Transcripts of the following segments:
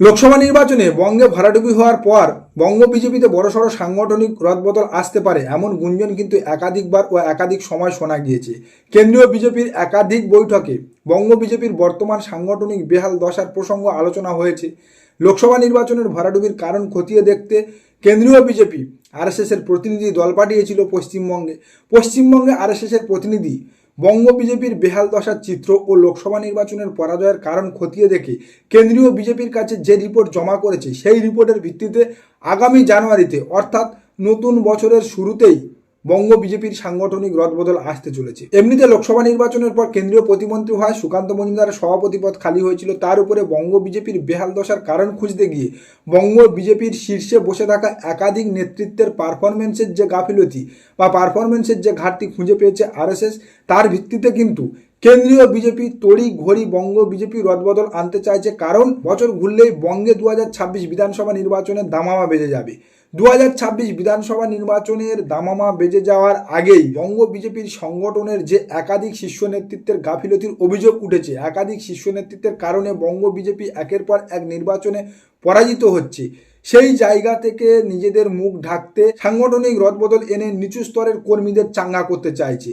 লোকসভা নির্বাচনে বঙ্গে ভরাডুবি হওয়ার পর বঙ্গ বিজেপিতে বড়সড় সাংগঠনিক রদবদল আসতে পারে, এমন গুঞ্জন কিন্তু একাধিকবার ও একাধিক সময় শোনা গিয়েছে। কেন্দ্রীয় বিজেপির একাধিক বৈঠকে বঙ্গ বিজেপির বর্তমান সাংগঠনিক বেহাল দশার প্রসঙ্গ আলোচনা হয়েছে। লোকসভা নির্বাচনের ভরাডুবির কারণ খতিয়ে দেখতে কেন্দ্রীয় বিজেপি, আরএসএসের প্রতিনিধি দল পাঠিয়েছিল পশ্চিমবঙ্গে। পশ্চিমবঙ্গে আরএসএসের প্রতিনিধি বঙ্গ বিজেপির বেহাল দশার চিত্র ও লোকসভা নির্বাচনের পরাজয়ের কারণ খতিয়ে দেখে কেন্দ্রীয় বিজেপির কাছে যে রিপোর্ট জমা করেছে সেই রিপোর্টের ভিত্তিতে আগামী জানুয়ারিতে, অর্থাৎ নতুন বছরের শুরুতেই বঙ্গ বিজেপির সাংগঠনিক রদবদল আসতে চলেছে। এমনিতে লোকসভা নির্বাচনের পর কেন্দ্রীয় প্রতিমন্ত্রী হওয়া সুকান্ত মজুমদারের সভাপতি পদ খালি হয়েছিল। তার উপরে বঙ্গ বিজেপির বেহাল দশার কারণ খুঁজতে গিয়ে বঙ্গ বিজেপির শীর্ষে বসে থাকা একাধিক নেতৃত্বের পারফরমেন্সের যে গাফিলতি বা পারফরমেন্সের যে ঘাটতি খুঁজে পেয়েছে আরএসএস, তার ভিত্তিতে কিন্তু কেন্দ্রীয় বিজেপি তড়ি ঘড়ি বঙ্গ বিজেপি রদবদল আনতে চাইছে। কারণ বছর ঘুরলেই বঙ্গে দু হাজার ছাব্বিশ বিধানসভা নির্বাচনের দামামা বেজে যাবে। দু হাজার ছাব্বিশ বিধানসভা নির্বাচনের দামামা বেজে যাওয়ার আগেই বঙ্গ বিজেপির সংগঠনের যে একাধিক শীর্ষ নেতৃত্বের গাফিলতির অভিযোগ উঠেছে, একাধিক শীর্ষ নেতৃত্বের কারণে বঙ্গ বিজেপি একের পর এক নির্বাচনে পরাজিত হচ্ছে। সেই জায়গা থেকে নিজেদের মুখ ঢাকতে সাংগঠনিক রদবদল এনে নিচু স্তরের কর্মীদের চাঙ্গা করতে চাইছে।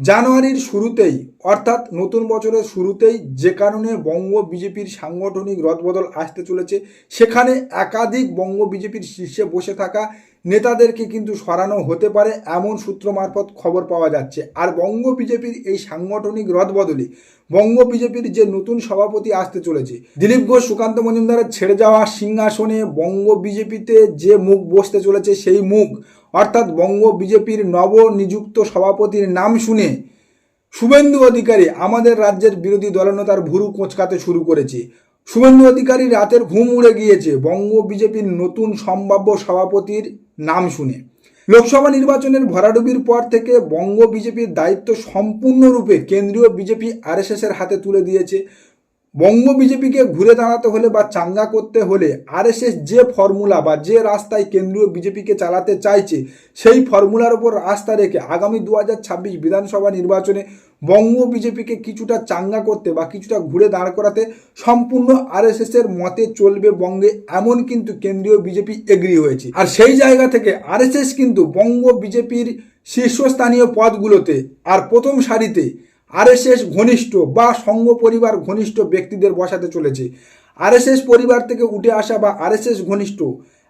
জানুয়ারির শুরুতেই, অর্থাৎ নতুন বছরের শুরুতেই যে কারণে বঙ্গ বিজেপির সাংগঠনিক রদবদল আসতে চলেছে, সেখানে একাধিক বঙ্গ বিজেপির শীর্ষে বসে থাকা নেতাদেরকে কিন্তু সরানো হতে পারে এমন সূত্র মারফত খবর পাওয়া যাচ্ছে। আর বঙ্গ বিজেপির এই সাংগঠনিক রদবদলে বঙ্গ বিজেপির যে নতুন সভাপতি আসতে চলেছে, দিলীপ ঘোষ, সুকান্ত মজুমদারের ছেড়ে যাওয়া সিংহাসনে বঙ্গ বিজেপিতে যে মুখ বসতে চলেছে সেই মুখ অর্থাৎ বঙ্গ বিজেপির নবনিযুক্ত সভাপতির নাম শুনে শুভেন্দু অধিকারী আমাদের রাজ্যের বিরোধী দলনেতার ভুরু কোঁচকাতে শুরু করেছে। শুভেন্দু অধিকারী রাতের ঘুম উড়ে গিয়েছে, বঙ্গ বিজেপির নতুন সম্ভাব্য সভাপতির নাম শুনে। লোকসভা নির্বাচনের ভরাডুবির পর থেকে বঙ্গ বিজেপির দায়িত্ব সম্পূর্ণরূপে কেন্দ্রীয় বিজেপি আরএসএস এর হাতে তুলে দিয়েছে। বঙ্গ বিজেপিকে ঘুরে দাঁড়াতে হলে বা চাঙ্গা করতে হলে আরএসএস যে ফর্মুলা বা যে রাস্তায় কেন্দ্রীয় বিজেপিকে চালাতে চাইছে, সেই ফর্মুলার ওপর রাস্তা রেখে আগামী দু হাজার ছাব্বিশ বিধানসভা নির্বাচনে বঙ্গ বিজেপিকে কিছুটা চাঙ্গা করতে বা কিছুটা ঘুরে দাঁড় করাতে সম্পূর্ণ আরএসএস এর মতে চলবে বঙ্গে এমন কিন্তু কেন্দ্রীয় বিজেপি এগ্রি হয়েছে। আর সেই জায়গা থেকে আরএসএস কিন্তু বঙ্গ বিজেপির শীর্ষস্থানীয় পদগুলোতে আর প্রথম সারিতে আরএসএস ঘনিষ্ঠ বা সঙ্গ পরিবার ঘনিষ্ঠ ব্যক্তিদের বসাতে চলেছে। আরএসএস পরিবার থেকে উঠে আসা বা আরএসএস ঘনিষ্ঠ,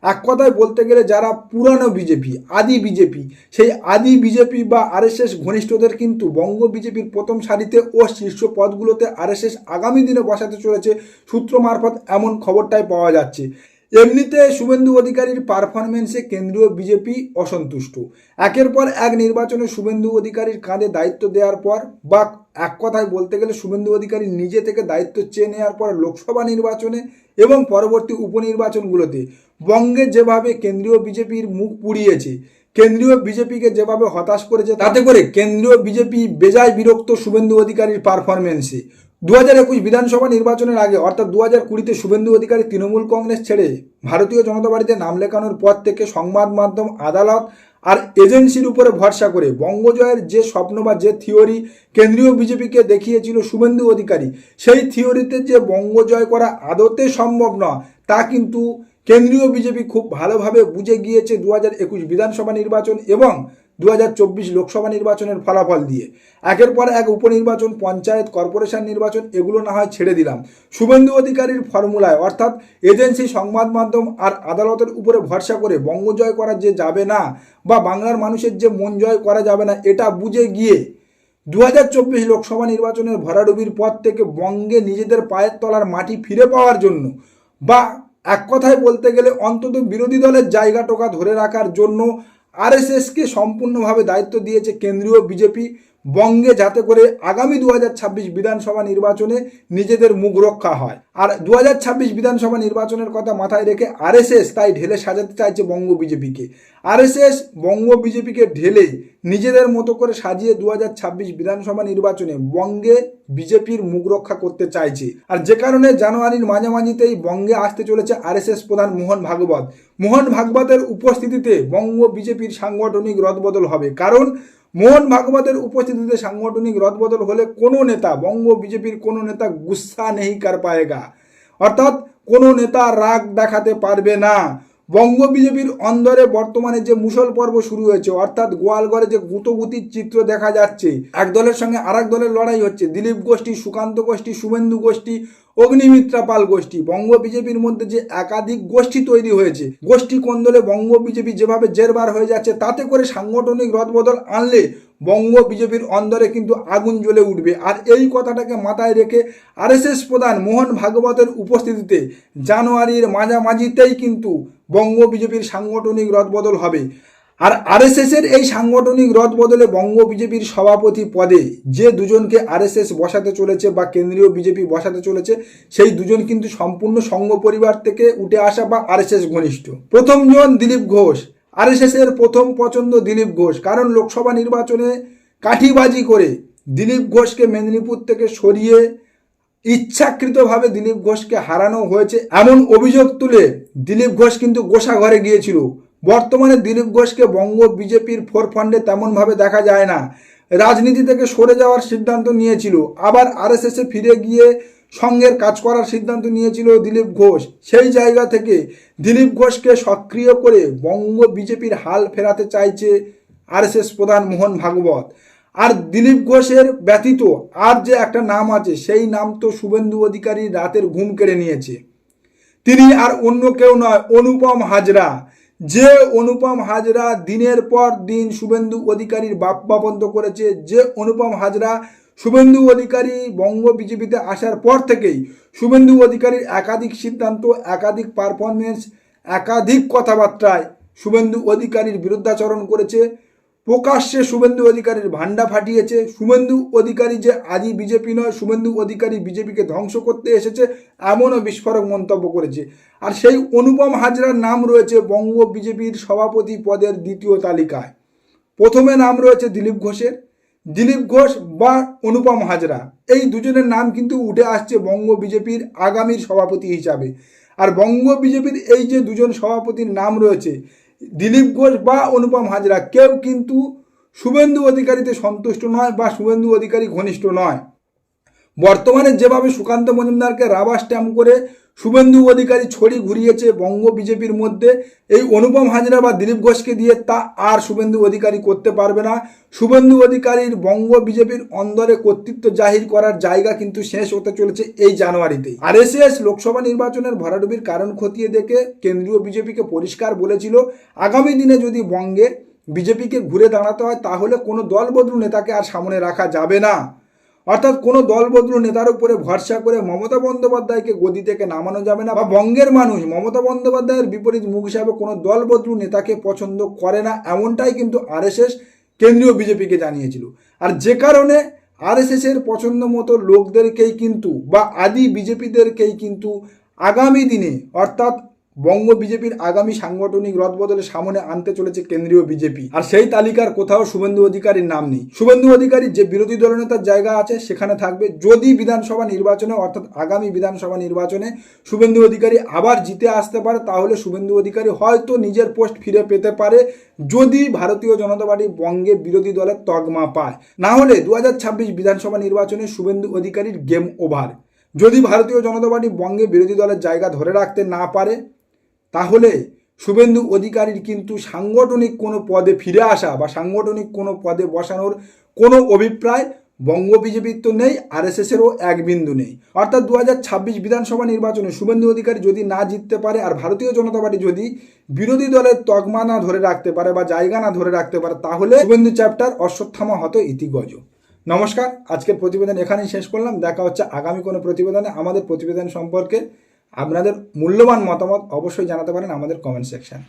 এক কথায় বলতে গেলে যারা পুরানো বিজেপি, আদি বিজেপি, সেই আদি বিজেপি বা আরএসএস ঘনিষ্ঠদের কিন্তু বঙ্গ বিজেপির প্রথম সারিতে ও শীর্ষ পদগুলোতে আরএসএস আগামী দিনে বসাতে চলেছে। সূত্র মারফত এমন খবরটাই পাওয়া যাচ্ছে। এমনিতে শুভেন্দু অধিকারীর পারফরমেন্সে কেন্দ্রীয় বিজেপি অসন্তুষ্ট। একের পর এক নির্বাচনে শুভেন্দু অধিকারীর কাঁধে দায়িত্ব দেওয়ার পর বা এক কথায় বলতে গেলে শুভেন্দু অধিকারী নিজে থেকে দায়িত্ব চেয়ে নেওয়ার পর লোকসভা নির্বাচনে এবং পরবর্তী উপনির্বাচনগুলোতে বঙ্গে যেভাবে কেন্দ্রীয় বিজেপির মুখ পুড়িয়েছে, কেন্দ্রীয় বিজেপিকে যেভাবে হতাশ করেছে, তাতে করে কেন্দ্রীয় বিজেপি বেজায় বিরক্ত শুভেন্দু অধিকারীর পারফরমেন্সে দু হাজার একুশ বিধানসভা নির্বাচনের আগে, অর্থাৎ দু হাজার কুড়িতে শুভেন্দু অধিকারী তৃণমূল কংগ্রেস ছেড়ে ভারতীয় জনতা পার্টিতে নাম লেখানোর পর থেকে সংবাদ মাধ্যম আদালত আর এজেন্সির উপরে ভরসা করে বঙ্গজয়ের যে স্বপ্ন বা যে থিওরি কেন্দ্রীয় বিজেপিকে দেখিয়েছিল শুভেন্দু অধিকারী, সেই থিওরিতে যে বঙ্গজয় করা আদতে সম্ভব নয়, তা কিন্তু কেন্দ্রীয় বিজেপি খুব ভালোভাবে বুঝে গিয়েছে দু হাজার একুশ বিধানসভা নির্বাচন এবং দু হাজার চব্বিশ লোকসভা নির্বাচনের ফলাফল দিয়ে। একের পর এক উপনির্বাচন, পঞ্চায়েত, কর্পোরেশন নির্বাচন, এগুলো না হয় ছেড়ে দিলাম। শুভেন্দু অধিকারীর ফর্মুলায়, অর্থাৎ এজেন্সি, সংবাদ মাধ্যম আর আদালতের উপরে ভরসা করে বঙ্গজয় করা যে যাবে না বা বাংলার মানুষের যে মন জয় করা যাবে না, এটা বুঝে গিয়ে দু হাজার চব্বিশ লোকসভা নির্বাচনের ভরাডুবির পর থেকে বঙ্গে নিজেদের পায়ের তলার মাটি ফিরে পাওয়ার জন্য বা এক কথায় বলতে গেলে অন্তত বিরোধী দলের জায়গা টোকা ধরে রাখার জন্য আরএসএসকে সম্পূর্ণভাবে দায়িত্ব দিয়েছে কেন্দ্রীয় বিজেপি বঙ্গে যাতে করে আগামী দু হাজার ছাব্বিশ বিধানসভা নির্বাচনে নিজেদের মুখ রক্ষা হয়। আর দু হাজার ছাব্বিশ বিধানসভা নির্বাচনের কথা মাথায় রেখে আরএসএস তাই ঢেলে সাজাতে চাইছে বঙ্গ বিজেপিকে। আরএসএস বঙ্গ বিজেপিকে ঢেলে নিজেদের মতো করে সাজিয়ে দু হাজার ছাব্বিশ বিধানসভা নির্বাচনে বঙ্গে বিজেপির মুখ রক্ষা করতে চাইছে। আর যে কারণে জানুয়ারির মাঝামাঝিতেই বঙ্গে আসতে চলেছে আরএসএস প্রধান মোহন ভাগবত। মোহন ভাগবতের উপস্থিতিতে বঙ্গ বিজেপির সাংগঠনিক রদবদল হবে। কারণ মোহন ভাগবতের উপস্থিতিতে সাংগঠনিক রদবদল হলে কোনো নেতা, বঙ্গ বিজেপির কোনো নেতা গুসা নেই কার পায়েগা? অর্থাৎ কোনো নেতা রাগ দেখাতে পারবে না। বঙ্গ বিজেপির অন্দরে বর্তমানে যে মুসল পর্ব শুরু হয়েছে, অর্থাৎ গোয়ালগড়ে যে গুতগুতির চিত্র দেখা যাচ্ছে, এক দলের সঙ্গে আরেক দলের লড়াই হচ্ছে, দিলীপ গোষ্ঠী, সুকান্ত গোষ্ঠী, শুভেন্দু গোষ্ঠী অগ্নিমিত্রা পাল গোষ্ঠী। বঙ্গ বিজেপির মধ্যে যে একাধিক গোষ্ঠী তৈরি হয়েছে, গোষ্ঠী কোন্দলে বঙ্গ বিজেপি যেভাবে জেরবার হয়ে যাচ্ছে, তাতে করে সাংগঠনিক রদবদল আনলে বঙ্গ বিজেপির অন্দরে কিন্তু আগুন জ্বলে উঠবে। আর এই কথাটাকে মাথায় রেখে আরএসএস প্রধান মোহন ভাগবতের উপস্থিতিতে জানুয়ারির মাঝামাঝিতেই কিন্তু বঙ্গ বিজেপির সাংগঠনিক রদবদল হবে। আর আরএসএস এর এই সাংগঠনিক রদ বদলে বঙ্গ বিজেপির সভাপতি পদে যে দুজনকে আরএসএস বসাতে চলেছে বা কেন্দ্রীয় বিজেপি বসাতে চলেছে, সেই দুজন কিন্তু সম্পূর্ণ সংঘ পরিবার থেকে উঠে আসা বা আরএসএস ঘনিষ্ঠ। প্রথম জন দিলীপ ঘোষ। আরএসএস এর প্রথম পছন্দ দিলীপ ঘোষ। কারণ লোকসভা নির্বাচনে কাঠিবাজি করে দিলীপ ঘোষকে মেদিনীপুর থেকে সরিয়ে ইচ্ছাকৃতভাবে দিলীপ ঘোষকে হারানো হয়েছে এমন অভিযোগ তুলে দিলীপ ঘোষ কিন্তু গোসাঘরে গিয়েছিল। বর্তমানে দিলীপ ঘোষকে বঙ্গ বিজেপির ফোর ফান্ডে তেমনভাবে দেখা যায় না। রাজনীতি থেকে সরে যাওয়ার সিদ্ধান্ত নিয়েছিল। আবার আরএসএস ফিরে গিয়ে সঙ্গের কাজ করার সিদ্ধান্ত নিয়েছিল দিলীপ ঘোষ। সেই জায়গা থেকে দিলীপ ঘোষকে সক্রিয় করে বঙ্গ বিজেপির হাল ফেরাতে চাইছে আরএসএস প্রধান মোহন ভাগবত। আর দিলীপ ঘোষের ব্যতীত আর যে একটা নাম আছে, সেই নাম তো শুভেন্দু অধিকারী রাতের ঘুম কেড়ে নিয়েছে। তিনি আর অন্য কেউ নয়, অনুপম হাজরা। যে অনুপম হাজরা দিনের পর দিন শুভেন্দু অধিকারীর বাপ বাপন্ত করেছে, যে অনুপম হাজরা শুভেন্দু অধিকারী বঙ্গ বিজেপিতে আসার পর থেকেই শুভেন্দু অধিকারীর একাধিক সিদ্ধান্ত, একাধিক পারফরমেন্স একাধিক কথাবার্তায় শুভেন্দু অধিকারীর বিরুদ্ধাচরণ করেছে। প্রকাশ্যে শুভেন্দু অধিকারীর ভান্ডা ফাটিয়েছে। শুভেন্দু অধিকারী যে আদি বিজেপি নয়, শুভেন্দু অধিকারী বিজেপিকে ধ্বংস করতে এসেছে এমনও বিস্ফোরক মন্তব্য করেছে। আর সেই অনুপম হাজরার নাম রয়েছে বঙ্গ বিজেপির সভাপতি পদের দ্বিতীয় তালিকায়। প্রথমে নাম রয়েছে দিলীপ ঘোষের। দিলীপ ঘোষ বা অনুপম হাজরা, এই দুজনের নাম কিন্তু উঠে আসছে বঙ্গ বিজেপির আগামীর সভাপতি হিসাবে। আর বঙ্গ বিজেপির এই যে দুজন সভাপতির নাম রয়েছে দিলীপ ঘোষ বা অনুপম হাজরা, কেউ কিন্তু শুভেন্দু অধিকারীতে সন্তুষ্ট নয় বা শুভেন্দু অধিকারী ঘনিষ্ঠ নয়। বর্তমানে যেভাবে সুকান্ত মজুমদারকে রাবার স্ট্যাম্প করে শুভেন্দু অধিকারী ছড়ি ঘুরিয়েছে বঙ্গ বিজেপির মধ্যে। এই অনুপম হাজরা বা দিলীপ ঘোষকে দিয়ে তা আর শুভেন্দু অধিকারী করতে পারবে না। শুভেন্দু অধিকারীর বঙ্গ বিজেপির অন্দরে কর্তৃত্ব জাহির করার জায়গা কিন্তু শেষ হতে চলেছে এই জানুয়ারিতেই। আর এস লোকসভা নির্বাচনের ভরাডুবির কারণ খতিয়ে দেখে কেন্দ্রীয় বিজেপিকে পরিষ্কার বলেছিল, আগামী দিনে যদি বঙ্গে বিজেপিকে ঘুরে দাঁড়াতে হয় তাহলে কোনো দলবদলু নেতাকে আর সামনে রাখা যাবে না। অর্থাৎ কোনো দলবদলু নেতার উপরে ভরসা করে মমতা বন্দ্যোপাধ্যায়কে গদি থেকে নামানো যাবে না। বা বঙ্গের মানুষ মমতা বন্দ্যোপাধ্যায়ের বিপরীত মুখ হিসাবে কোনো দলবদলু নেতাকে পছন্দ করে না, এমনটাই কিন্তু আরএসএস কেন্দ্রীয় বিজেপিকে জানিয়েছিল। আর যে কারণে আরএসএস এর পছন্দ মতো লোকদেরকেই কিন্তু বা আদি বিজেপিদেরকেই কিন্তু আগামী দিনে অর্থাৎ বঙ্গ বিজেপির আগামী সাংগঠনিক রদবদলে সামনে আনতে চলেছে কেন্দ্রীয় বিজেপি। আর সেই তালিকার কোথাও শুভেন্দু অধিকারীর নাম নেই। শুভেন্দু অধিকারী যে বিরোধী দলনেতার জায়গা আছে, সেখানে থাকবে। যদি বিধানসভা নির্বাচনে, অর্থাৎ আগামী বিধানসভা নির্বাচনে শুভেন্দু অধিকারী আবার জিতে আসতে পারে, তাহলে শুভেন্দু অধিকারী হয়তো নিজের পোস্ট ফিরে পেতে পারে, যদি ভারতীয় জনতা পার্টি বঙ্গে বিরোধী দলের তগমা পায়। না হলে দু হাজার ছাব্বিশ বিধানসভা নির্বাচনে শুভেন্দু অধিকারীর গেম ওভার। যদি ভারতীয় জনতা পার্টি বঙ্গে বিরোধী দলের জায়গা ধরে রাখতে না পারে তাহলে শুভেন্দু অধিকারীর কিন্তু সাংগঠনিক কোনো পদে ফিরে আসা বা সাংগঠনিক কোনো পদে বসানোর কোনো অভিপ্রায় বঙ্গ বিজেপির তো নেই আর এস এসেরও এক বিন্দু নেই। অর্থাৎ দু হাজার ছাব্বিশ বিধানসভা নির্বাচনে শুভেন্দু অধিকারী যদি না জিততে পারে আর ভারতীয় জনতা পার্টি যদি বিরোধী দলের তকমা না ধরে রাখতে পারে বা জায়গা না ধরে রাখতে পারে, তাহলে শুভেন্দু চ্যাপ্টার অশ্বত্থামা হতো ইতিগজ। নমস্কার, আজকের প্রতিবেদন এখানেই শেষ করলাম। দেখা হচ্ছে আগামী কোনো প্রতিবেদনে। আমাদের প্রতিবেদন সম্পর্কে আপনাদের মূল্যবান মতামত অবশ্যই জানাতে পারেন আমাদের কমেন্ট সেকশন